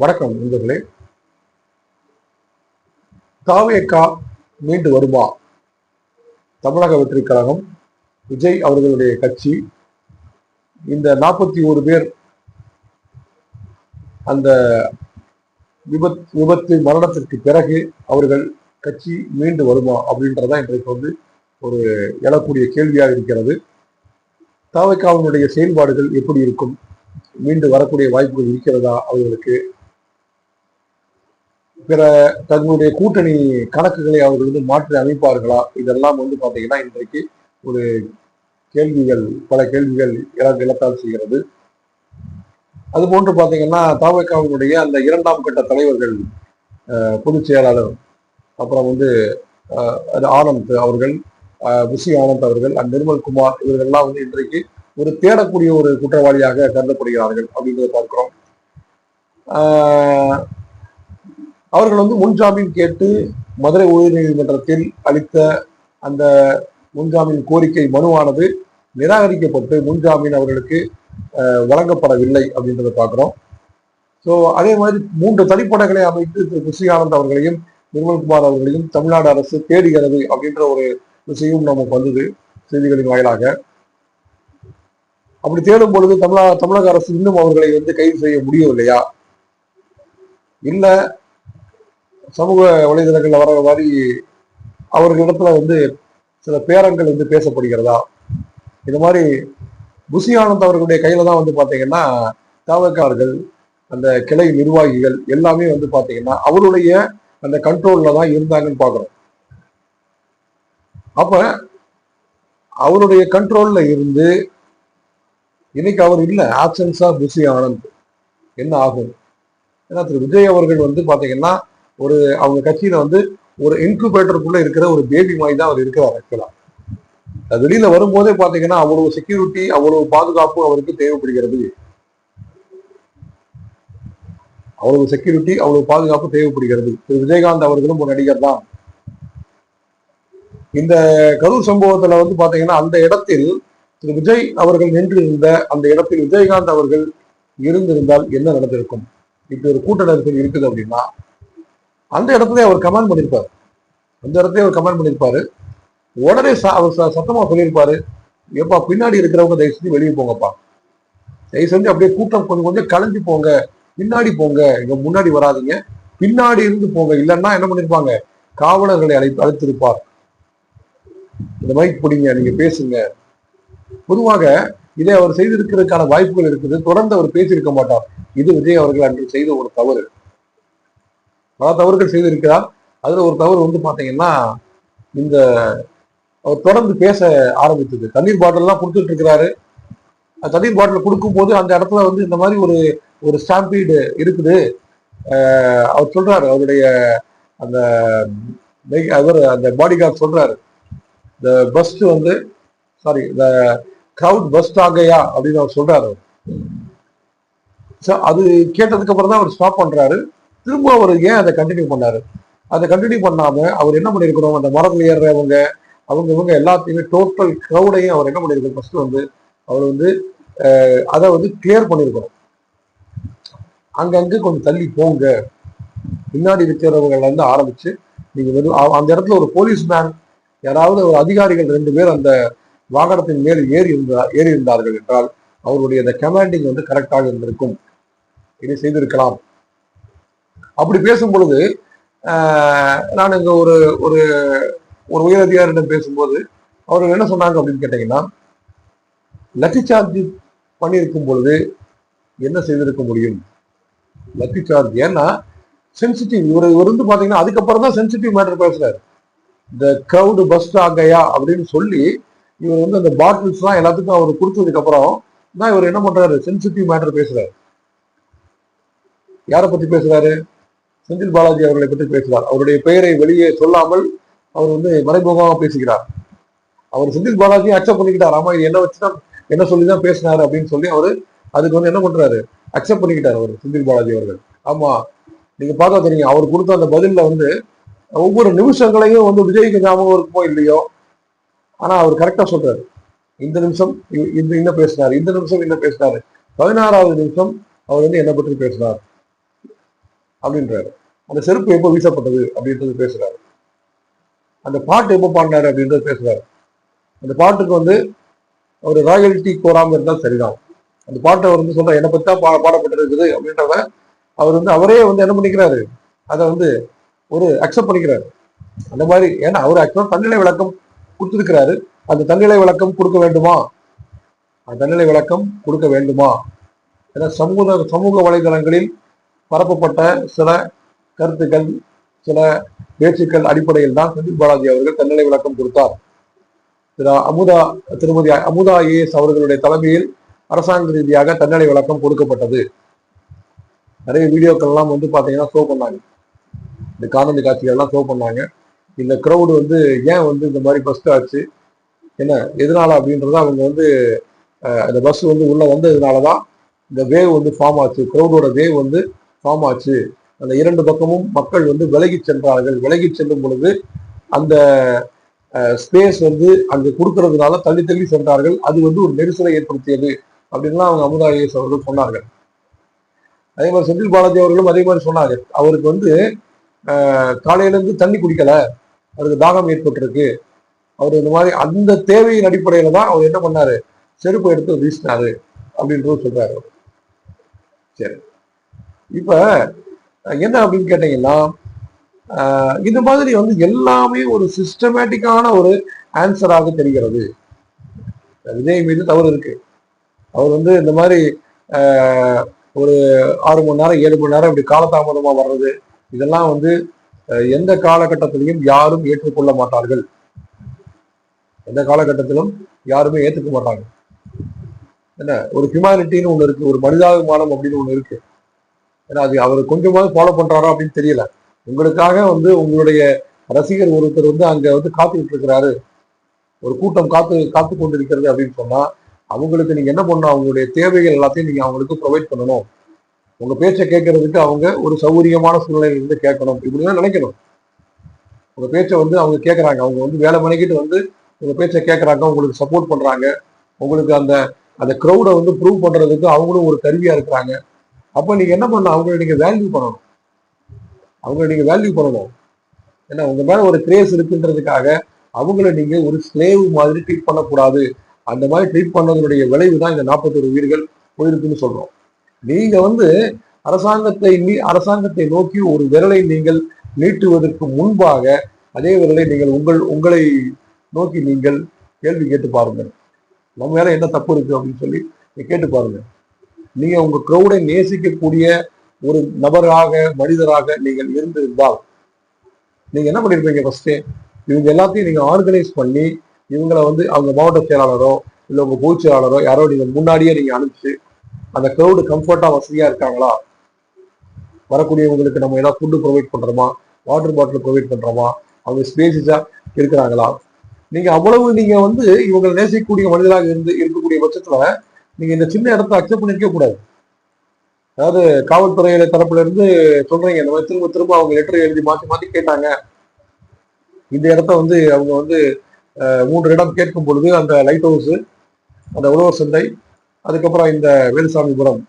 வணக்கம் நண்பர்களே. தாவேக்கா மீண்டு வருமா? தமிழக வெற்றி கழகம் விஜய் அவர்களுடைய கட்சி இந்த நாற்பத்தி ஒரு பேர் அந்த விபத் விபத்து மரணத்திற்கு பிறகு அவர்கள் கட்சி மீண்டு வருமா அப்படின்றதான் இன்றைக்கு வந்து ஒரு எழக்கூடிய கேள்வியாக இருக்கிறது. தாவைக்காவினுடைய செயல்பாடுகள் எப்படி இருக்கும்? மீண்டு வரக்கூடிய வாய்ப்புகள் இருக்கிறதா அவர்களுக்கு? பிற தங்களுடைய கூட்டணி கணக்குகளை அவர்கள் வந்து மாற்றி அமைப்பார்களா? இதெல்லாம் வந்து பார்த்தீங்கன்னா இன்றைக்கு ஒரு கேள்விகள் பல கேள்விகள் எழ- செய்கிறது. அது போன்று பார்த்தீங்கன்னா தாவக்காவினுடைய அந்த இரண்டாம் கட்ட தலைவர்கள் பொதுச் செயலாளர் அப்புறம் வந்து ஆனந்த் அவர்கள் அஹ், புசி ஆனந்த் அவர்கள் அண்ட் நிர்மல் குமார் இவர்கள்லாம் வந்து இன்றைக்கு ஒரு தேடக்கூடிய ஒரு குற்றவாளியாக கருதப்படுகிறார்கள் அப்படின்றத பார்க்கிறோம். ஆஹ் அவர்கள் வந்து முன்ஜாமீன் கேட்டு மதுரை உயர்நீதிமன்றத்தில் அளித்த அந்த முன்ஜாமீன் கோரிக்கை மனுவானது நிராகரிக்கப்பட்டு முன்ஜாமீன் அவர்களுக்கு வழங்கப்படவில்லை அப்படின்றத பார்க்குறோம். ஸோ அதே மாதிரி மூன்று தனிப்படைகளை அமைத்து திரு. புசி ஆனந்த் அவர்களையும் நிர்மல்குமார் அவர்களையும் தமிழ்நாடு அரசு தேடுகிறது அப்படின்ற ஒரு விஷயம் நமக்கு வந்தது செய்திகளின் வாயிலாக. அப்படி தேடும் பொழுது தமிழக தமிழக அரசு இன்னும் அவர்களை வந்து கைது செய்ய முடியவில்லையா? இல்லை சமூக வலைதளங்கள்ல வர மாதிரி அவர்களிடத்துல வந்து சில பேரங்கள் வந்து பேசப்படுகிறதா? இது மாதிரி புசி ஆனந்த் அவர்களுடைய கையில தான் வந்து பாத்தீங்கன்னா தாவக்காரர்கள் அந்த கிளை நிர்வாகிகள் எல்லாமே வந்து பாத்தீங்கன்னா அவருடைய அந்த கண்ட்ரோல்ல தான் இருந்தாங்கன்னு பாக்குறோம். அப்ப அவருடைய கண்ட்ரோல்ல இருந்து இன்னைக்கு அவர் இல்லை ஆப்சன்ஸ் ஆஃப் புசி ஆனந்த். என்ன ஆகும்? ஏன்னா திரு விஜய் அவர்கள் வந்து பாத்தீங்கன்னா ஒரு அவங்க கட்சியில வந்து ஒரு இன்குபேட்டருக்குள்ள இருக்கிற ஒரு பேபி மாதிரி தான் அவர் இருக்கிறார் ஆக்சுவலா அது வெளியில வரும்போதே பாத்தீங்கன்னா அவ்வளவு செக்யூரிட்டி அவ்வளவு பாதுகாப்பு அவருக்கு தேவைப்படுகிறது. அவ்வளவு செக்யூரிட்டி அவ்வளவு பாதுகாப்பு தேவைப்படுகிறது. திரு. விஜயகாந்த் அவர்களும் ஒரு நடிகர் தான். இந்த கரூர் சம்பவத்துல வந்து பாத்தீங்கன்னா அந்த இடத்தில் திரு. விஜய் அவர்கள் நின்று இருந்த அந்த இடத்தில் விஜயகாந்த் அவர்கள் இருந்திருந்தால் என்ன நடந்திருக்கும்? இப்படி ஒரு கூட்ட நெரிசல் இருக்குது அப்படின்னா அந்த இடத்துல அவர் கமெண்ட் பண்ணியிருப்பார் அந்த இடத்துல அவர் கமெண்ட் பண்ணியிருப்பாரு உடனே ச- அவர் சத்தமாக சத்தமா சொல்லியிருப்பாரு. எப்பா பின்னாடி இருக்கிறவங்க தயவு செஞ்சு வெளியே போங்கப்பா. தயவு செஞ்சு அப்படியே கூட்டம் கொஞ்சம் கொஞ்சம் கலைஞ்சு போங்க. பின்னாடி போங்க. இங்க முன்னாடி வராதிங்க. பின்னாடி இருந்து போங்க. இல்லைன்னா என்ன பண்ணிருப்பாங்க? காவலர்களை அழை அழைத்திருப்பார். இந்த மைக் பிடிங்க நீங்க பேசுங்க. பொதுவாக இதை அவர் செய்திருக்கிறதுக்கான வாய்ப்புகள் இருக்குது. தொடர்ந்து அவர் பேசியிருக்க மாட்டார். இது விஜய் அவர்கள் அன்று செய்த ஒரு தவறு. பல தவறுகள் செய்திருக்கிறார். அதில் ஒரு தவறு வந்து பார்த்தீங்கன்னா இந்த அவர் தொடர்ந்து பேச ஆரம்பித்தது. தண்ணீர் பாட்டில்லாம் கொடுத்துட்டு இருக்கிறாரு அந்த தண்ணீர் பாட்டில் கொடுக்கும் போது அந்த இடத்துல வந்து இந்த மாதிரி ஒரு ஒரு ஸ்டாம்பீடு இருக்குது. அவர் சொல்றாரு அவருடைய அந்த அவர் அந்த பாடி கார்டு சொல்றாரு இந்த பஸ்ட் வந்து சாரி இந்த கிரவுட் பஸ்ட் ஆகையா? அப்படின்னு அவர் சொல்றாரு. அது கேட்டதுக்கு அப்புறம் தான் அவர் ஸ்டாப் பண்றாரு. திரும்ப அவர் ஏன் அதை கண்டினியூ பண்ணாரு? அதை கண்டினியூ பண்ணாம அவர் என்ன பண்ணியிருக்கணும் அந்த மரத்தில் ஏறுறவங்க அவங்க இவங்க எல்லாத்தையுமே டோட்டல் க்ரௌடையும் அவர் என்ன பண்ணியிருக்கணும் ஃபர்ஸ்ட் வந்து அவர் வந்து அதை வந்து கிளியர் பண்ணியிருக்கணும் அங்கங்க கொஞ்சம் தள்ளி போங்க. பின்னாடி இருக்கிறவங்கள இருந்து ஆரம்பிச்சு நீங்க வெறும் அந்த இடத்துல ஒரு போலீஸ் மேன் யாராவது ஒரு அதிகாரிகள் ரெண்டு பேர் அந்த வாகனத்தின் மேல் ஏறி இருந்தா ஏறி இருந்தார்கள் என்றால் அவருடைய அந்த கமாண்டிங் வந்து கரெக்டாக இருந்திருக்கும். இதை செய்திருக்கலாம். அப்படி பேசும் பொழுது நான் இங்க ஒரு ஒரு ஒரு உயரதிகாரிடம் பேசும்போது அவர்கள் என்ன சொன்னாங்க அப்படின்னு கேட்டீங்கன்னா லத்தி சார்ஜ் பண்ணியிருக்கும் பொழுது என்ன செய்திருக்க முடியும்? லத்தி சார்ஜ் ஏன்னா சென்சிட்டிவ் இவர் இவர் வந்து பார்த்தீங்கன்னா அதுக்கப்புறம் தான் சென்சிட்டிவ் மேட்டர் பேசுறாரு. இந்த க்ரௌடு பஸ் ஆகையா அப்படின்னு சொல்லி இவர் வந்து அந்த பாட்டில்ஸ்லாம் எல்லாத்துக்கும் அவர் கொடுத்ததுக்கு அப்புறம் தான் இவர் என்ன பண்றாரு? சென்சிட்டிவ் மேட்டர் பேசுறாரு. யாரை பத்தி பேசுறாரு? செந்தில் பாலாஜி அவர்களை பற்றி பேசுகிறார் அவருடைய பெயரை வெளியே சொல்லாமல் அவர் வந்து மறைமுகமாக பேசுகிறார். அவர் செந்தில் பாலாஜி அக்செப்ட் பண்ணிக்கிட்டார். ஆமா இது என்ன வச்சுதான் என்ன சொல்லி தான் பேசினாரு அப்படின்னு சொல்லி அவரு அதுக்கு வந்து என்ன பண்றாரு? அக்செப்ட் பண்ணிக்கிட்டார் அவர் செந்தில் பாலாஜி அவர்கள். ஆமா நீங்க பார்த்தா தெரியும் அவர் கொடுத்த அந்த பதில்ல வந்து ஒவ்வொரு நிமிஷங்களையும் வந்து விஜய்க்கு ஞாபகம் இருக்குமோ இல்லையோ ஆனா அவர் கரெக்டா சொல்றாரு. இந்த நிமிஷம் இந்த என்ன பேசினாரு இந்த நிமிஷம் என்ன பேசினாரு. பதினாறாவது நிமிஷம் அவர் வந்து என்ன பற்றி பேசினார். அப்படின்றாரு. அந்த செருப்பு எப்போ வீசப்பட்டது அப்படின்றது பேசுறாரு. அந்த பாட்டு எப்போ பாடினாரு அப்படின்றது பேசுறாரு. அந்த பாட்டுக்கு வந்து ஒரு ராயல்டி கோராமல் இருந்தால் சரிதான். அந்த பாட்டை அவர் வந்து சொல்ற என்னை பத்தி தான் பா பாடப்பட்டிருக்குது அப்படின்றத அவர் வந்து அவரே வந்து என்ன பண்ணிக்கிறாரு? அதை வந்து ஒரு அக்செப்ட் பண்ணிக்கிறாரு. அந்த மாதிரி ஏன்னா அவர் ஆக்சுவலாக தன்னிலை விளக்கம் கொடுத்துருக்கிறாரு. அந்த தன்னிலை விளக்கம் கொடுக்க வேண்டுமா? அந்த தன்னிலை விளக்கம் கொடுக்க வேண்டுமா? ஏன்னா சமூக சமூக வலைதளங்களில் பரப்பப்பட்ட சில கருத்துக்கள் சில பேச்சுக்கள் அடிப்படையில் தான் செந்தில் பாலாஜி அவர்கள் தன்னிலை விளக்கம் கொடுத்தார். திரு அமுதா திருமதி அமுதா ஏஎஸ் அவர்களுடைய தலைமையில் அரசாங்க ரீதியாக தன்னிலை விளக்கம் கொடுக்கப்பட்டது. நிறைய வீடியோக்கள் எல்லாம் வந்து பாத்தீங்கன்னா ஷோ பண்ணாங்க. இந்த காணொலி காட்சிகள் எல்லாம் ஷோ பண்ணாங்க. இந்த க்ரௌடு வந்து ஏன் வந்து இந்த மாதிரி பஸ்ட் ஆச்சு? என்ன எதனால அப்படின்றத அவங்க வந்து அந்த பஸ் வந்து உள்ள வந்ததுனால தான் இந்த வேவ் வந்து ஃபார்ம் ஆச்சு. க்ரௌடோட வேவ் வந்து ஃபார்ம் ஆச்சு அந்த இரண்டு பக்கமும் மக்கள் வந்து விலகி சென்றார்கள். விலகி செல்லும் பொழுது அந்த ஸ்பேஸ் வந்து அங்கு கொடுக்கறதுனால தள்ளி தள்ளி சென்றார்கள். அது வந்து ஒரு நெரிசலை ஏற்படுத்தியது அப்படின்லாம் அவங்க அமுதா அவர்கள் சொன்னார்கள். அதே மாதிரி செந்தில் பாலாஜி அவர்களும் அதே மாதிரி சொன்னாங்க. அவருக்கு வந்து காலையிலேருந்து காலையில இருந்து தண்ணி குடிக்கல. அவருக்கு தாகம் ஏற்பட்டிருக்கு. அவர் இந்த மாதிரி அந்த தேவையின் அடிப்படையில தான் அவர் என்ன பண்ணாரு? செருப்பு எடுத்து வீசினாரு அப்படின்றது சொல்றாரு அவர். சரி. இப்ப என்ன அப்படின்னு கேட்டீங்கன்னா இது இந்த மாதிரி வந்து எல்லாமே ஒரு சிஸ்டமேட்டிக்கான ஒரு ஆன்சராக தெரிகிறது. விஜய் மீது தவறு இருக்கு. அவர் வந்து இந்த மாதிரி ஒரு ஆறு மணி நேரம் ஏழு மணி நேரம் இப்படி காலதாமதமா வர்றது இதெல்லாம் வந்து எந்த காலகட்டத்திலையும் யாரும் ஏற்றுக்கொள்ள மாட்டார்கள். எந்த காலகட்டத்திலும் யாருமே ஏற்றுக்க மாட்டாங்க என்ன? ஒரு ஹியூமானிட்டின்னு ஒன்று இருக்கு ஒரு மனிதாபிமானம் அப்படின்னு ஒன்று இருக்கு. ஏன்னா அது அவர் கொஞ்சமாவது ஃபாலோ பண்றாரா அப்படின்னு தெரியல. உங்களுக்காக வந்து உங்களுடைய ரசிகர் ஒருத்தர் வந்து அங்க வந்து காத்துக்கிட்டு இருக்கிறாரு ஒரு கூட்டம் காத்து காத்து கொண்டிருக்கிறது அப்படின்னு சொன்னா அவங்களுக்கு நீங்க என்ன பண்ணணும்? அவங்களுடைய தேவைகள் எல்லாத்தையும் நீங்க அவங்களுக்கு ப்ரொவைட் பண்ணணும். உங்க பேச்சை கேட்கறதுக்கு அவங்க ஒரு சௌகரியமான சூழ்நிலையில இருந்து கேட்கணும். இப்படிதான் நினைக்கணும். உங்க பேச்சை வந்து அவங்க கேட்கறாங்க. அவங்க வந்து வேலை மணிக்கிட்டு வந்து உங்க பேச்சை கேட்கறாங்க. உங்களுக்கு சப்போர்ட் பண்றாங்க. உங்களுக்கு அந்த அந்த க்ரௌடை வந்து ப்ரூவ் பண்றதுக்கு அவங்களும் ஒரு கருவியா இருக்கிறாங்க. அப்போ நீங்க என்ன பண்ணணும்? அவங்களை நீங்க வேல்யூ பண்ணணும். அவங்களை நீங்க வேல்யூ பண்ணணும். ஏன்னா உங்க மேல ஒரு கிரேஸ் இருக்குன்றதுக்காக அவங்கள நீங்க ஒரு ஸ்லேவ் மாதிரி ட்ரீட் பண்ணக்கூடாது. அந்த மாதிரி ட்ரீட் பண்ணதனுடைய விளைவு தான் இந்த நாற்பத்தொரு உயிர்கள் போயிருக்குன்னு சொல்றோம். நீங்க வந்து அரசாங்கத்தை நீ- அரசாங்கத்தை நோக்கி ஒரு விரலை நீங்கள் நீட்டுவதற்கு முன்பாக அதே விரலை நீங்கள் உங்கள் உங்களை நோக்கி நீங்கள் கேள்வி கேட்டு பாருங்கள். நம்ம மேலே என்ன தப்பு இருக்கு அப்படின்னு சொல்லி கேட்டு பாருங்கள். நீங்க உங்க க்ரௌடை நேசிக்கக்கூடிய ஒரு நபராக மனிதராக நீங்கள் இருந்திருந்தால் நீங்க என்ன பண்ணிருப்பீங்க ஃபர்ஸ்ட் இவங்க எல்லாத்தையும் நீங்க ஆர்கனைஸ் பண்ணி இவங்களை வந்து அவங்க மாவட்ட செயலாளரோ இல்ல உங்க பொதுச் யாரோ நீங்க முன்னாடியே நீங்க அனுப்பிச்சு அந்த க்ரௌடு கம்ஃபர்ட்டா வசதியா இருக்காங்களா? வரக்கூடியவங்களுக்கு நம்ம ஏதாவது ஃபுட்டு ப்ரொவைட் பண்றோமா? வாட்டர் பாட்டில் ப்ரொவைட் பண்றோமா? அவங்க ஸ்பேசிஸா இருக்கிறாங்களா? நீங்க அவ்வளவு நீங்க வந்து இவங்களை நேசிக்கக்கூடிய மனிதராக இருந்து இருக்கக்கூடிய பட்சத்துல நீங்க இந்த சின்ன இடத்த அக்செப்ட் பண்ணிக்க கூடாது. அதாவது காவல்துறையில தரப்புல இருந்து சொல்றீங்க. இந்த மாதிரி திரும்ப திரும்ப அவங்க லெட்டர் எழுதி மாத்தி மாத்தி கேட்டாங்க. இந்த இடத்த வந்து அவங்க வந்து மூன்று இடம் கேட்கும் பொழுது அந்த லைட் ஹவுஸ் அந்த உழவர் சந்தை அதுக்கப்புறம் இந்த வேலுசாமிபுரம்.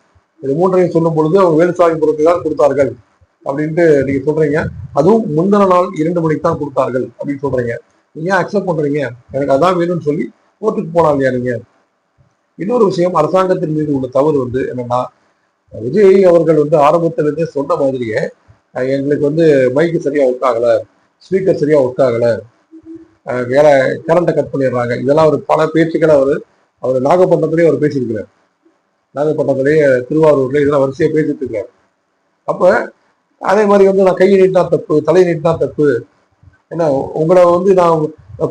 இது மூன்றையும் சொல்லும் பொழுது அவங்க வேலுசாமிபுரத்துக்கு தான் கொடுத்தார்கள் அப்படின்ட்டு நீங்க சொல்றீங்க. அதுவும் முந்தின நாள் இரண்டு மணிக்கு தான் கொடுத்தார்கள் அப்படின்னு சொல்றீங்க. நீங்க ஏன் அக்செப்ட் பண்றீங்க? எனக்கு அதான் வேணும்னு சொல்லி கோர்ட்டுக்கு போனா இல்லையா நீங்க. இன்னொரு விஷயம் அரசாங்கத்தின் மீது உள்ள தவறு வந்து என்னன்னா விஜய் அவர்கள் வந்து ஆரம்பத்திலிருந்தே சொன்ன மாதிரியே எங்களுக்கு வந்து மைக்கு சரியா ஒர்க் ஆகல ஸ்பீக்கர் சரியா ஒர்க் ஆகல அஹ், வேற கரண்ட்டை கட் பண்ணிடுறாங்க. இதெல்லாம் அவர் பல பேச்சுக்களை அவர் அவர் நாகப்பட்டினத்திலேயே அவர் பேசியிருக்கிறார். நாகப்பட்டினத்திலேயே திருவாரூர்ல இதெல்லாம் வரிசையா பேசிட்டு இருக்காரு அப்ப அதே மாதிரி வந்து நான் கையை நீட்டினா தப்பு தலை நீட்டினா தப்பு என்ன உங்களை வந்து நான்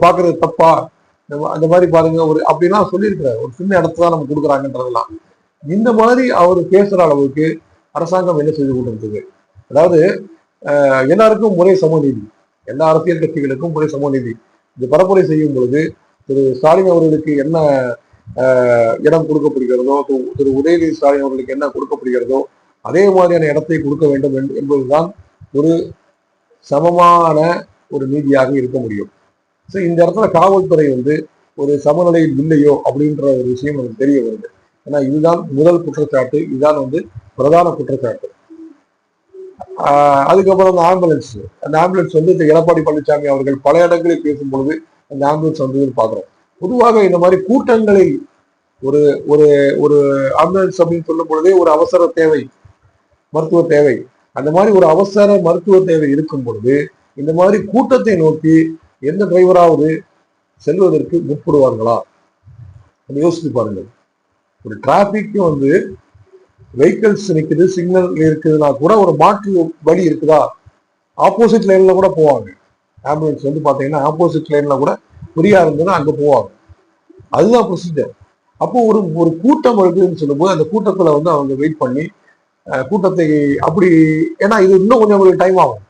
பார்க்கறது தப்பா? இந்த அந்த மாதிரி பாருங்க ஒரு அப்படிலாம் சொல்லியிருக்கிறார். ஒரு சின்ன இடத்த தான் நம்ம கொடுக்குறாங்கன்றதெல்லாம். இந்த மாதிரி அவர் பேசுற அளவுக்கு அரசாங்கம் என்ன செய்து கொண்டிருந்தது அதாவது எல்லாருக்கும் முறை சமநீதி எல்லா அரசியல் கட்சிகளுக்கும் முறை சமநீதி இது பரப்புரை செய்யும் பொழுது திரு ஸ்டாலின் அவர்களுக்கு என்ன இடம் கொடுக்கப்படுகிறதோ திரு- உதயநிதி ஸ்டாலின் அவர்களுக்கு என்ன கொடுக்கப்படுகிறதோ அதே மாதிரியான இடத்தை கொடுக்க வேண்டும் என்று- என்பதுதான் ஒரு சமமான ஒரு நீதியாக இருக்க முடியும். ஸோ இந்த இடத்துல காவல்துறை வந்து ஒரு சமநிலையில் இல்லையோ அப்படின்ற ஒரு விஷயம் நமக்கு தெரிய வருது. ஏன்னா இதுதான் முதல் குற்றச்சாட்டு இதுதான் வந்து பிரதான குற்றச்சாட்டு. ஆஹ் அதுக்கப்புறம் அந்த ஆம்புலன்ஸ். அந்த ஆம்புலன்ஸ் வந்து இந்த எடப்பாடி பழனிசாமி அவர்கள் பல இடங்களில் பேசும் பொழுது அந்த ஆம்புலன்ஸ் வந்ததுன்னு பாக்குறோம் பொதுவாக இந்த மாதிரி கூட்டங்களில் ஒரு ஒரு ஒரு ஆம்புலன்ஸ் அப்படின்னு சொல்லும் பொழுதே ஒரு அவசர தேவை மருத்துவ தேவை. அந்த மாதிரி ஒரு அவசர மருத்துவ தேவை இருக்கும் பொழுது இந்த மாதிரி கூட்டத்தை நோக்கி எந்த டிரைவராவது செல்வதற்கு முற்படுவார்களா? அப்படி யோசித்து பாருங்கள். ஒரு டிராபிக் வந்து வெஹிக்கிள்ஸ் நிற்குது சிக்னல் இருக்குதுன்னா கூட ஒரு மாற்று வழி இருக்குதா? ஆப்போசிட் லைன்ல கூட போவாங்க. ஆம்புலன்ஸ் வந்து பார்த்தீங்கன்னா ஆப்போசிட் லைன்ல கூட ஃப்ரீயா இருந்ததுன்னா அங்கே போவாங்க. அதுதான் ப்ரொசீஜர் அப்போ ஒரு ஒரு கூட்டம் இருக்குதுன்னு சொல்லும்போது அந்த கூட்டத்தில் வந்து அவங்க வெயிட் பண்ணி கூட்டத்தை அப்படி ஏன்னா இது இன்னும் கொஞ்சம் அவங்களுக்கு டைம் ஆகும்.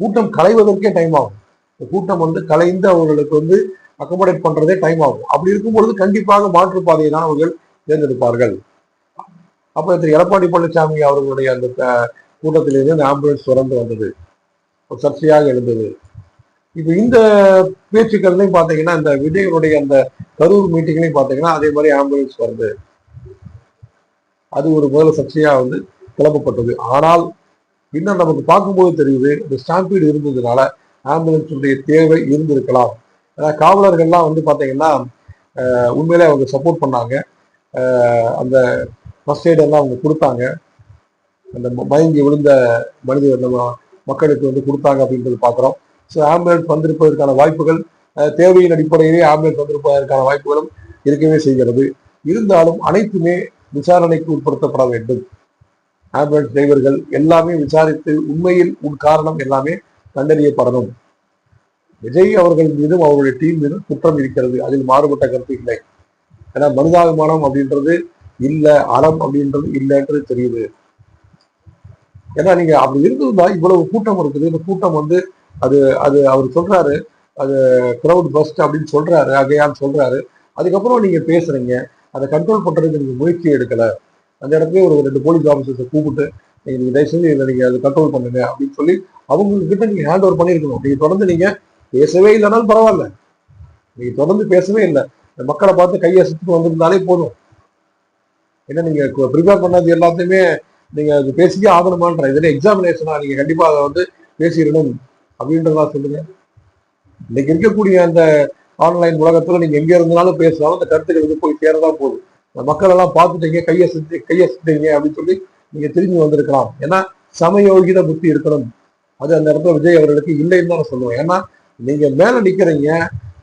கூட்டம் களைவதற்கே டைம் ஆகும். கூட்டம் வந்து கலைந்து அவர்களுக்கு வந்து அக்கமடேட் பண்றதே டைம் ஆகும். அப்படி இருக்கும் பொழுது கண்டிப்பாக மாற்றுப்பாதையை தான் அவர்கள் தேர்ந்தெடுப்பார்கள். அப்ப திரு எடப்பாடி பழனிசாமி அவர்களுடைய அந்த கூட்டத்திலிருந்து அந்த ஆம்புலன்ஸ் தொடர்ந்து வந்தது. சர்ச்சையாக எழுந்தது. இப்போ இந்த பேச்சுக்கள்லையும் பார்த்தீங்கன்னா இந்த விஜயனுடைய அந்த கரூர் மீட்டிங்லையும் பார்த்தீங்கன்னா அதே மாதிரி ஆம்புலன்ஸ் வருது. அது ஒரு முதல்ல சர்ச்சையா வந்து கிளம்பப்பட்டது. ஆனால் இன்னும் நமக்கு பார்க்கும்போது தெரியுது இந்த ஸ்டாம்பீடு இருந்ததுனால ஆம்புலன்ஸுடைய தேவை இருந்திருக்கலாம். ஏன்னா காவலர்கள்லாம் வந்து பார்த்தீங்கன்னா உண்மையிலே அவங்க சப்போர்ட் பண்ணாங்க. அந்த ஃபர்ஸ்ட் எய்ட் எல்லாம் அவங்க கொடுத்தாங்க. அந்த மயங்கி விழுந்த மனித நம்ம மக்களுக்கு வந்து கொடுத்தாங்க அப்படின்றது பார்க்குறோம் ஸோ ஆம்புலன்ஸ் வந்திருப்பதற்கான வாய்ப்புகள் அஹ், தேவையின் அடிப்படையிலே ஆம்புலன்ஸ் வந்திருப்பதற்கான வாய்ப்புகளும் இருக்கவே செய்கிறது. இருந்தாலும் அனைத்துமே விசாரணைக்கு உட்படுத்தப்பட வேண்டும். ஆம்புலன்ஸ் டிரைவர்கள் எல்லாமே விசாரித்து உண்மையில் உன் காரணம் எல்லாமே கண்டறியப்படணும். விஜய் அவர்கள் மீதும் அவருடைய டீம் மீதும் குற்றம் இருக்கிறது. அதில் மாறுபட்ட கருத்து இல்லை. ஏன்னா மனிதாபிமானம் அப்படின்றது இல்லை அறம் அப்படின்றது இல்லைன்றது தெரியுது. ஏன்னா நீங்க அப்படி இருந்ததுன்னா இவ்வளவு கூட்டம் இருக்குது. இந்த கூட்டம் வந்து அது அது அவர் சொல்றாரு அது க்ரௌட் பஸ்ட் அப்படின்னு சொல்றாரு அகையான்னு சொல்றாரு. அதுக்கப்புறம் நீங்க பேசுறீங்க. அதை கண்ட்ரோல் பண்றதுக்கு நீங்க முயற்சி எடுக்கல. அந்த இடத்துல ஒரு ரெண்டு போலீஸ் ஆஃபீஸர்ஸை கூப்பிட்டு நீங்க நீங்க தயவு செஞ்சு இதை நீங்க அது கண்ட்ரோல் பண்ணுங்க அப்படின்னு சொல்லி அவங்க கிட்ட நீங்க ஹேண்ட் ஓவர் பண்ணிருக்கணும். நீங்க தொடர்ந்து நீங்க பேசவே இல்லைனாலும் பரவாயில்ல. நீங்க தொடர்ந்து பேசவே இல்லை. இந்த மக்களை பார்த்து கையை சுத்திட்டு வந்திருந்தாலே போதும். ஏன்னா நீங்க ப்ரிப்பேர் பண்ணது எல்லாத்தையுமே நீங்க அது பேசியே ஆகணுமான்ற இதுல எக்ஸாமினேஷனா நீங்க கண்டிப்பா அதை வந்து பேசிடணும் அப்படின்றதா சொல்லுங்க. இன்னைக்கு இருக்கக்கூடிய அந்த ஆன்லைன் உலகத்துல நீங்க எங்க இருந்தாலும் பேசினாலும் அந்த கருத்துக்கள் வந்து போய் சேரதான் போகுது. இந்த மக்கள் எல்லாம் பார்த்துட்டீங்க கையை சுத்தி கையை சுத்தீங்க அப்படின்னு சொல்லி நீங்க திரும்பி வந்திருக்கலாம். ஏன்னா சமயோகித புத்தி இருக்கணும். அது அந்த இடத்துல விஜய் அவர்களுக்கு இல்லைன்னு தான் நான் சொல்லுவேன் ஏன்னா நீங்க மேல நிக்கிறீங்க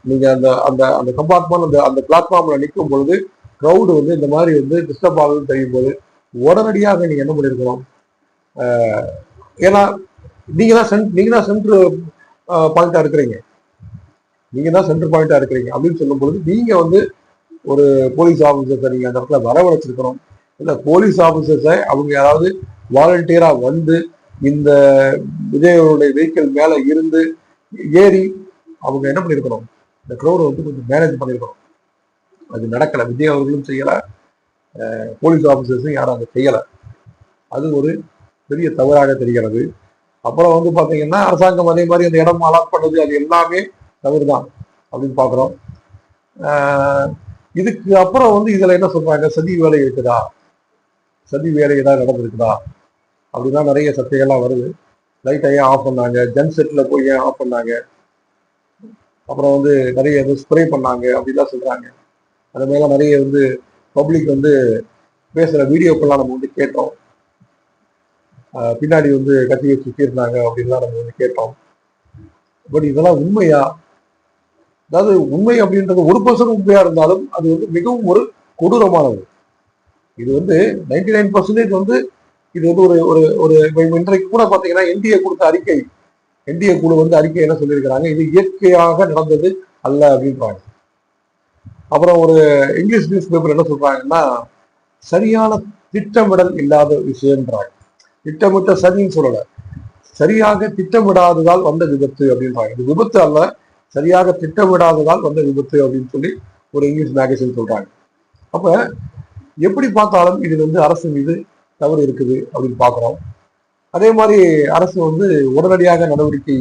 நீங்க அந்த அந்த அந்த கம்பார்ட்மெண்ட் அந்த அந்த பிளாட்ஃபார்ம்ல நிற்கும் பொழுது க்ரௌடு வந்து இந்த மாதிரி வந்து டிஸ்டர்ப் ஆகுதுன்னு தெரியும் போது உடனடியாக நீங்க என்ன பண்ணிருக்கணும்? ஏன்னா நீங்க தான் சென்ட் நீங்க தான் சென்ட்ரு பாயிண்டா இருக்கிறீங்க. நீங்க தான் சென்டர் பாயிண்டா இருக்கிறீங்க. அப்படின்னு சொல்லும் பொழுது நீங்க வந்து ஒரு போலீஸ் ஆஃபீஸர் நீங்க அந்த இடத்துல வரவழைச்சிருக்கணும். இல்லை போலீஸ் ஆஃபீஸர்ஸை அவங்க யாராவது வாலண்டியராக வந்து இந்த விஜயனுடைய வெஹிக்கிள் மேலே இருந்து ஏறி அவங்க என்ன பண்ணியிருக்கணும் இந்த க்ரௌடை வந்து கொஞ்சம் மேனேஜ் பண்ணியிருக்கணும் அது நடக்கலை. விஜய் அவர்களும் செய்யலை. போலீஸ் ஆஃபீஸர்ஸும் யாரும் அதை செய்யலை. அது ஒரு பெரிய தவறாக தெரிகிறது. அப்புறம் வந்து பார்த்தீங்கன்னா அரசாங்கம் அதே மாதிரி அந்த இடம் அலாட் பண்ணது. அது எல்லாமே தவறு தான் அப்படின்னு பார்க்குறோம் இதுக்கு அப்புறம் வந்து இதில் என்ன சொல்கிறாங்க சதி வேலை இருக்குதா? சதி வேலை ஏதாவது நடந்திருக்குதா? அப்படிதான் நிறைய சர்ச்சைகள்லாம் வருது. லைட்டை ஏன் ஆஃப் பண்ணாங்க. ஜென் செட்டில் போய் ஏன் ஆஃப் பண்ணாங்க? அப்புறம் வந்து நிறைய இது ஸ்ப்ரே பண்ணாங்க அப்படிலாம் சொல்கிறாங்க அது மேல நிறைய வந்து பப்ளிக் வந்து பேசுகிற வீடியோக்கெல்லாம் நம்ம வந்து கேட்டோம். பின்னாடி வந்து கத்தி வச்சு சுற்றிருந்தாங்க அப்படின்லாம் நம்ம வந்து கேட்டோம். பட் இதெல்லாம் உண்மையா? அதாவது உண்மை அப்படின்றது ஒரு பர்சன்ட் உண்மையா இருந்தாலும் அது வந்து மிகவும் ஒரு கொடூரமானது. இது வந்து நைன்டி நைன் பர்சன்டேஜ் வந்து இது வந்து ஒரு ஒரு ஒரு இன்றைக்கு கூட பார்த்தீங்கன்னா என்டிஏ கொடுத்த அறிக்கை. என்டிஏ குழு வந்து அறிக்கை என்ன சொல்லியிருக்கிறாங்க? இது இயற்கையாக நடந்தது அல்ல அப்படின்றாங்க அப்புறம் ஒரு இங்கிலீஷ் நியூஸ் பேப்பர் என்ன சொல்றாங்கன்னா சரியான திட்டமிடல் இல்லாத விஷயம்ன்றாங்க. திட்டமிட்ட சரின்னு சொல்லலை. சரியாக திட்டமிடாததால் வந்த விபத்து அப்படின்றாங்க இது விபத்து அல்ல சரியாக திட்டமிடாததால் வந்த விபத்து அப்படின்னு சொல்லி ஒரு இங்கிலீஷ் மேகசின் சொல்றாங்க. அப்ப எப்படி பார்த்தாலும் இதில் வந்து அரசு மீது தவறு இருக்குது அப்படின்னு பார்க்குறோம். அதே மாதிரி அரசு வந்து உடனடியாக நடவடிக்கை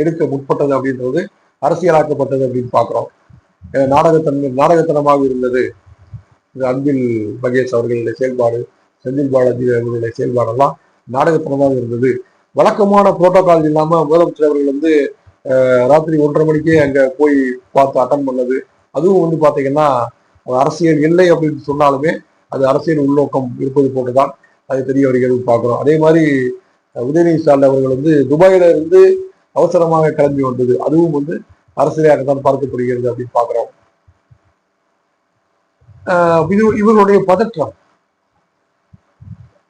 எடுக்க முற்பட்டது அப்படின்றது அரசியலாக்கப்பட்டது அப்படின்னு பார்க்குறோம். நாடகத்தன்மை நாடகத்தனமாக இருந்தது. இது அன்பில் மகேஷ் அவர்களுடைய செயல்பாடு செந்தில் பாலாஜி அவர்களுடைய செயல்பாடெல்லாம் நாடகத்தனமாக இருந்தது. வழக்கமான புரோட்டோகால் இல்லாமல் முதலமைச்சர் அவர்கள் வந்து ராத்திரி ஒன்றரை மணிக்கே அங்கே போய் பார்த்து அட்டன் பண்ணது. அதுவும் வந்து பார்த்தீங்கன்னா அரசியல் இல்லை அப்படின்னு சொன்னாலுமே அது அரசியல் உள்நோக்கம் இருப்பது போட்டுதான் அது தெரிய வருகிறது பார்க்கிறோம். அதே மாதிரி உதயநிதி ஸ்டாலின் அவர்கள் வந்து துபாயில இருந்து அவசரமாக கிளம்பி வந்தது. அதுவும் வந்து அரசியலாகத்தான் பார்க்கப்படுகிறது அப்படின்னு பார்க்குறோம். ஆஹ் இது இவர்களுடைய பதற்றம்.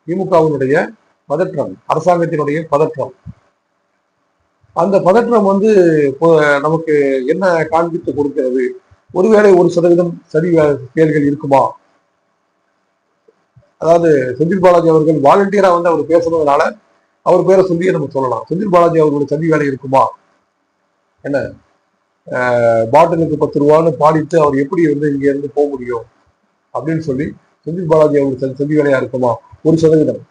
திமுகவினுடைய பதற்றம் அரசாங்கத்தினுடைய பதற்றம். அந்த பதற்றம் வந்து இப்போ நமக்கு என்ன காண்பித்து கொடுக்கிறது? ஒருவேளை ஒரு சதவீதம் சரி செயல்கள் இருக்குமா? அதாவது செந்தில் பாலாஜி அவர்கள் வாலண்டியரா வந்து அவர் பேசுனதுனால அவர் பேரை சொல்லியே நம்ம சொல்லலாம். செந்தில் பாலாஜி அவர்களுடைய சதி வேலை இருக்குமா? என்ன? ஆஹ் பாட்டிலுக்கு பத்து ரூபான்னு பாடிட்டு அவர் எப்படி வந்து இங்க இருந்து போக முடியும்? அப்படின்னு சொல்லி செந்தில் பாலாஜி அவர்கள் சதி வேலையா இருக்குமா? ஒரு சதவீதம்.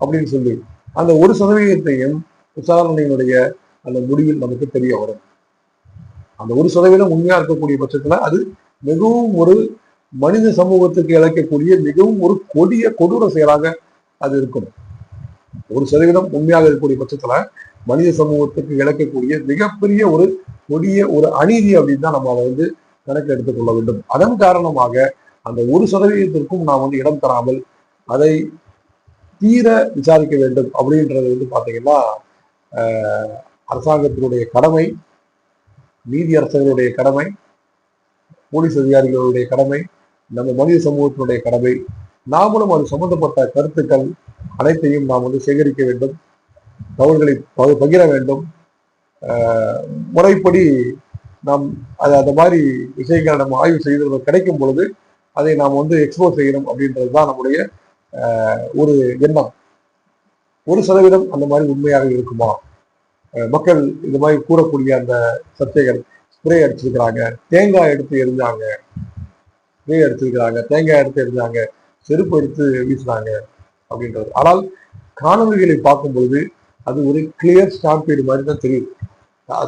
அப்படின்னு சொல்லி. அந்த ஒரு சதவீதத்தையும் விசாரணையினுடைய அந்த முடிவில் நமக்கு தெரிய வரும். அந்த ஒரு சதவீதம் உண்மையா இருக்கக்கூடிய பட்சத்துல அது மிகவும் ஒரு மனித சமூகத்துக்கு இழைக்கக்கூடிய மிகவும் ஒரு கொடிய கொடூர செயலாக அது இருக்கும் ஒரு சதவீதம் உண்மையாக இருக்கக்கூடிய பட்சத்துல மனித சமூகத்துக்கு இழைக்கக்கூடிய மிகப்பெரிய ஒரு கொடிய ஒரு அநீதி அப்படின்னு தான் நம்ம அதை வந்து கணக்கு எடுத்துக்கொள்ள வேண்டும். அதன் காரணமாக அந்த ஒரு சதவீதத்திற்கும் நாம் வந்து இடம் தராமல் அதை தீர விசாரிக்க வேண்டும் அப்படின்றது வந்து பார்த்தீங்கன்னா ஆஹ், அரசாங்கத்தினுடைய கடமை நீதியரசர்களுடைய கடமை போலீஸ் அதிகாரிகளுடைய கடமை நம்ம மனித சமூகத்தினுடைய கடமை. நாமளும் அது சம்பந்தப்பட்ட கருத்துக்கள் அனைத்தையும் நாம் வந்து சேகரிக்க வேண்டும் தவறுகளை பகிர வேண்டும். ஆஹ், முறைப்படி நாம் அது அந்த மாதிரி விஷயங்கள் நம்ம ஆய்வு செய்து கிடைக்கும் பொழுது அதை நாம் வந்து எக்ஸ்போஸ் செய்யணும் அப்படின்றது தான் நம்முடைய ஆஹ், ஒரு எண்ணம். ஒரு சதவீதம் அந்த மாதிரி உண்மையாக இருக்குமா? மக்கள் இந்த மாதிரி கூறக்கூடிய அந்த சர்ச்சைகள் ஸ்ப்ரே அடிச்சிருக்கிறாங்க. தேங்காய் எடுத்து எரிஞ்சாங்க. ஸ்ப்ரே அடிச்சிருக்கிறாங்க. தேங்காய் எடுத்து எரிஞ்சாங்க. செருப்பு எடுத்து வீசினாங்க அப்படின்றது. ஆனால் காணொலிகளை பார்க்கும்பொழுது அது ஒரு கிளியர் ஸ்டாம்பீடு மாதிரி தான் தெரியுது.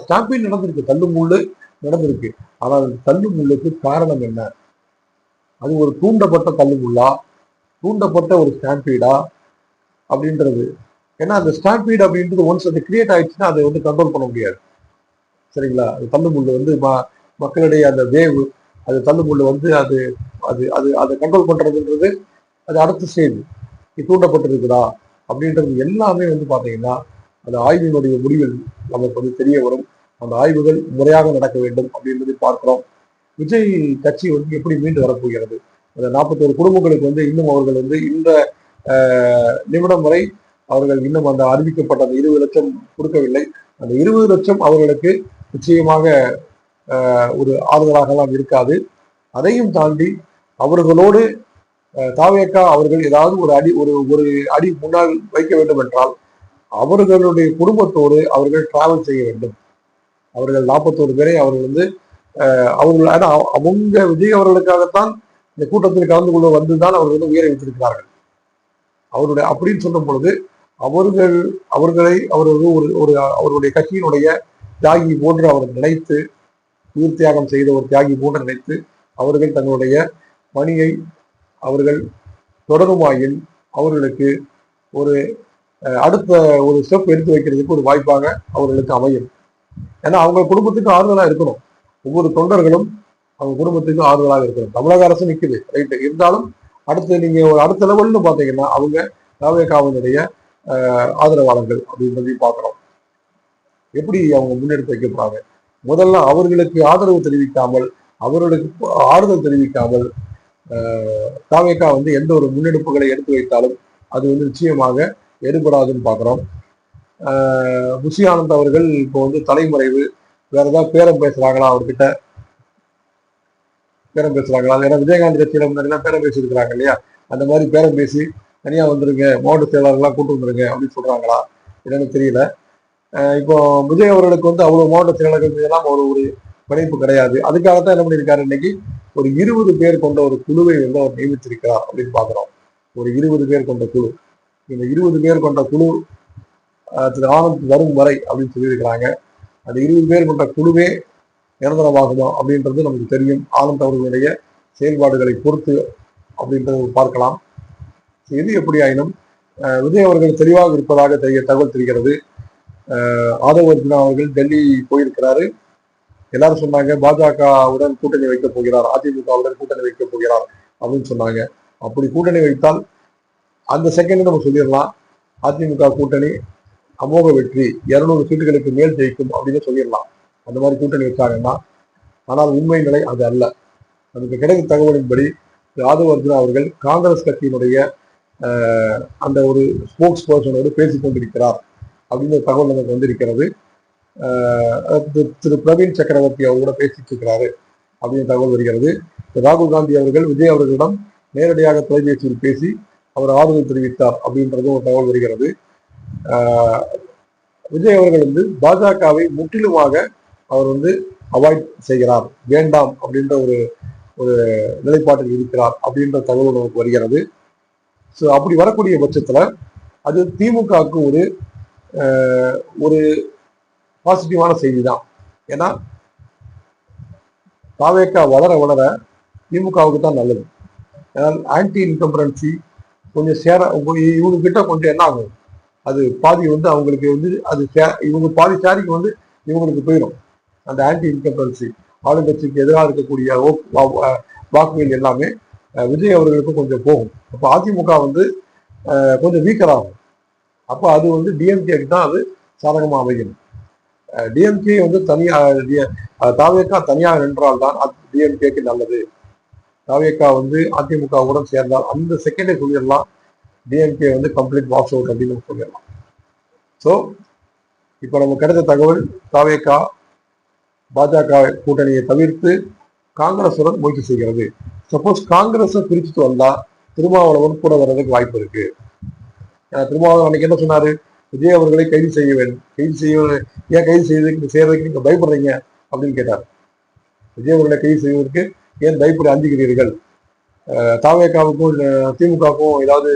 ஸ்டாம்பீடு நடந்திருக்கு. தள்ளு முள்ளு நடந்திருக்கு. ஆனால் அந்த தள்ளு முள்ளுக்கு காரணம் என்ன? அது ஒரு தூண்டப்பட்ட தள்ளு முள்ளா? தூண்டப்பட்ட ஒரு ஸ்டாம்பீடா அப்படின்றது. ஏன்னா அந்த ஸ்டாம்பீட் அப்படின்றது ஒன்ஸ் அது கிரியேட் ஆயிடுச்சுன்னா அதை வந்து கண்ட்ரோல் பண்ண முடியாது. சரிங்களா? அது தள்ளுமுள்ளு வந்து ம- மக்களிடையே அந்த வேவு அது தள்ளுமுள்ளு வந்து அது அது அது அதை கண்ட்ரோல் பண்ணுறதுன்றது அது அடுத்த ஸ்டேஜ் இது தூண்டப்பட்டிருக்குதா? அப்படின்றது எல்லாமே வந்து பார்த்தீங்கன்னா அந்த ஆய்வினுடைய முடிவில் நமக்கு வந்து தெரிய வரும். அந்த ஆய்வுகள் முறையாக நடக்க வேண்டும் அப்படின்றதை பார்க்கிறோம். விஜய் கட்சி வந்து எப்படி மீண்டு வரப்போகிறது? அந்த நாற்பத்தோரு குடும்பங்களுக்கு வந்து இன்னும் அவர்கள் வந்து இந்த நிமிடம் வரை அவர்கள் இன்னும் அந்த அறிவிக்கப்பட்ட அந்த இருபது லட்சம் கொடுக்கவில்லை. அந்த இருபது லட்சம் அவர்களுக்கு நிச்சயமாக ஒரு ஆறுதலாகலாம் இருக்காது. அதையும் தாண்டி அவர்களோடு தாவேக்கா அவர்கள் ஏதாவது ஒரு அடி ஒரு ஒரு அடி முன்னால் வைக்க வேண்டும் என்றால் அவர்களுடைய குடும்பத்தோடு அவர்கள் டிராவல் செய்ய வேண்டும். அவர்கள் நாற்பத்தோரு பேரை அவர்கள் வந்து அவர்கள் அவ- அவங்க விஜய் அவர்களுக்காகத்தான் இந்த கூட்டத்தில் கலந்து கொள்ள வந்துதான் அவர்கள் வந்து உயர வைத்திருக்கிறார்கள் அவருடைய அப்படின்னு சொல்லும் பொழுது அவர்கள் அவர்களை அவர்கள் ஒரு ஒரு அவருடைய கட்சியினுடைய தியாகி போன்று அவர் நினைத்து உயிர் தியாகம் செய்த ஒரு தியாகி போன்று நினைத்து அவர்கள் தங்களுடைய பணியை அவர்கள் தொடருமாயின் அவர்களுக்கு ஒரு அடுத்த ஒரு ஸ்டெப் எடுத்து வைக்கிறதுக்கு ஒரு வாய்ப்பாக அவர்களுக்கு அமையும். ஏன்னா அவங்க குடும்பத்துக்கு ஆறுதலாக இருக்கணும். ஒவ்வொரு தொண்டர்களும் அவங்க குடும்பத்துக்கு ஆறுதலாக இருக்கணும். தமிழக அரசு நிற்குது ரைட்டு இருந்தாலும் அடுத்து நீங்கள் ஒரு அடுத்த லெவல்னு பார்த்தீங்கன்னா அவங்க தாவேகாவினுடைய ஆதரவாளர்கள் அப்படின்றதையும் பார்க்குறோம். எப்படி அவங்க முன்னெடுத்து வைக்க போறாங்க முதல்ல அவர்களுக்கு ஆதரவு தெரிவிக்காமல் அவர்களுக்கு ஆறுதல் தெரிவிக்காமல் தாவேக்கா வந்து எந்த ஒரு முன்னெடுப்புகளை எடுத்து வைத்தாலும் அது வந்து நிச்சயமாக எடுபடாதுன்னு பார்க்குறோம். புஷி ஆனந்த் அவர்கள் இப்போ வந்து தலைமறைவு வேற ஏதாவது பேரம் பேசுறாங்களா அவர்கிட்ட? பேரம் பேசுறாங்களா? ஏன்னா விஜயகாந்த் கட்சியில முன்னாடிலாம் பேரம் பேசியிருக்கிறாங்க இல்லையா? அந்த மாதிரி பேரம் பேசி தனியாக வந்துருங்க மாவட்ட செயலாளர்களாம் கூட்டு வந்துருங்க அப்படின்னு சொல்கிறாங்களா என்னன்னு தெரியல. இப்போ விஜய் அவர்களுக்கு வந்து அவ்வளோ மாவட்ட செயலாளர்கள் மீதெல்லாம் ஒரு ஒரு பிணைப்பு கிடையாது. அதுக்காகத்தான் என்ன பண்ணியிருக்காரு இன்னைக்கு? ஒரு இருபது பேர் கொண்ட ஒரு குழுவை வந்து அவர் நியமித்திருக்கிறார் அப்படின்னு பார்க்குறோம். ஒரு இருபது பேர் கொண்ட குழு. இந்த இருபது பேர் கொண்ட குழு திரு ஆனந்த் வரும் வரை அப்படின்னு சொல்லியிருக்கிறாங்க. அந்த இருபது பேர் கொண்ட குழுவே நிரந்தரமாகுமா அப்படின்றது நமக்கு தெரியும். ஆனந்த் அவர்களுடைய செயல்பாடுகளை பொறுத்து அப்படின்றத பார்க்கலாம். எது எப்படியாயினும் விஜய் அவர்கள் தெளிவாக இருப்பதாக தெரிய தகவல் தெரிகிறது. அஹ் ஆதவ் அர்ஜுனா அவர்கள் டெல்லி போயிருக்கிறாரு. எல்லாரும் சொன்னாங்க பாஜகவுடன் கூட்டணி வைக்கப் போகிறார் அதிமுகவுடன் கூட்டணி வைக்கப் போகிறார் அப்படின்னு சொன்னாங்க. அப்படி கூட்டணி வைத்தால் அந்த செகண்ட் நம்ம சொல்லிடலாம். அதிமுக கூட்டணி அமோக வெற்றி இருநூறு சீட்டுகளுக்கு மேல் ஜெயிக்கும் அப்படின்னு சொல்லிடலாம். அந்த மாதிரி கூட்டணி வச்சாங்கன்னா ஆனால் உண்மை நிலை அது அல்ல. அதுக்கு கிடைத்த தகவலின்படி திரு ஆதவ் அர்ஜுனா அவர்கள் காங்கிரஸ் கட்சியினுடைய அந்த ஒரு ஸ்போக்ஸ் பர்சனோடு பேசிக் கொண்டிருக்கிறார் அப்படின்னு தகவல் நமக்கு வந்திருக்கிறது. திரு- திரு பிரவீன் சக்கரவர்த்தி அவர் கூட பேசிட்டு இருக்கிறாரு அப்படின்னு தகவல் வருகிறது. ராகுல் காந்தி அவர்கள் விஜய் அவர்களிடம் நேரடியாக தொலைபேசியில் பேசி அவர் ஆதரவு தெரிவித்தார் அப்படின்றதும் ஒரு தகவல் வருகிறது. விஜய் அவர்கள் வந்து பாஜகவை முற்றிலுமாக அவர் வந்து அவாய்ட் செய்கிறார். வேண்டாம் அப்படின்ற ஒரு ஒரு நிலைப்பாட்டில் இருக்கிறார் அப்படின்ற தகவல் நமக்கு வருகிறது. ஸோ அப்படி வரக்கூடிய பட்சத்தில் அது திமுகவுக்கு ஒரு ஆஹ், ஒரு பாசிட்டிவான செய்தி தான் ஏன்னா தாவேக்கா வளர வளர திமுகவுக்கு தான் நல்லது. ஏன்னா ஆன்டி இன்கம்பரன்சி கொஞ்சம் சேர இவங்க கிட்ட கொஞ்சம் என்ன ஆகும்? அது பாதி வந்து அவங்களுக்கு வந்து அது சே இவங்க பாதி ஷேரிங் வந்து இவங்களுக்கு போயிடும் அந்த ஆன்டி இன்கம்பரன்சி ஆளுங்கட்சிக்கு எதிராக இருக்கக்கூடிய வா- வாக்குகள் எல்லாமே விஜய் அவர்களுக்கும் கொஞ்சம் போகும். அப்போ அதிமுக வந்து கொஞ்சம் வீக்கர் ஆகும். அப்போ அது வந்து டிஎம்கேக்கு தான் அது சாதகமாக அமையும். டிஎம்கே வந்து தனியாக தாவேக்கா தனியாக நின்றால் தான் அது டிஎம்கேக்கு நல்லது. தாவேக்கா வந்து அதிமுகவுடன் சேர்ந்தால் அந்த செகண்டே சொல்லிடலாம் டிஎம்கே வந்து கம்ப்ளீட் பாக்ஸ் அவுட் அப்படின்னு சொல்லிடலாம். ஸோ இப்போ நம்ம கிடைத்த தகவல் தாவேக்கா பாஜக கூட்டணியை தவிர்த்து காங்கிரசுடன் முயற்சி செய்கிறது. சப்போஸ் காங்கிரஸை பிரிச்சுட்டு வந்தா திருமாவளவன் கூட வர்றதுக்கு வாய்ப்பு இருக்கு. ஏன்னா திருமாவளவன் அன்னைக்கு என்ன சொன்னாரு? விஜய் அவர்களை கைது செய்ய வேண்டும். கைது செய்ய ஏன் கைது செய்வதற்கு செய்யறதுக்கு நீங்க பயப்படுறீங்க? அப்படின்னு கேட்டார். விஜய் அவர்களை கைது செய்வதற்கு ஏன் பயப்பட அஞ்சுகிறீர்கள்? தாவேக்காவுக்கும் திமுகவுக்கும் ஏதாவது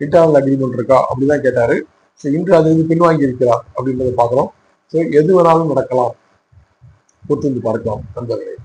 இன்டர்னல் அக்ரிமெண்ட் இருக்கா? அப்படிதான் கேட்டாரு. ஸோ இன்று அது வந்து பின்வாங்கி இருக்கிறார் அப்படின்றத பார்க்குறோம். ஸோ எது வேணாலும் நடக்கலாம். பொறுத்து வந்து பார்க்கலாம் நண்பர்களே.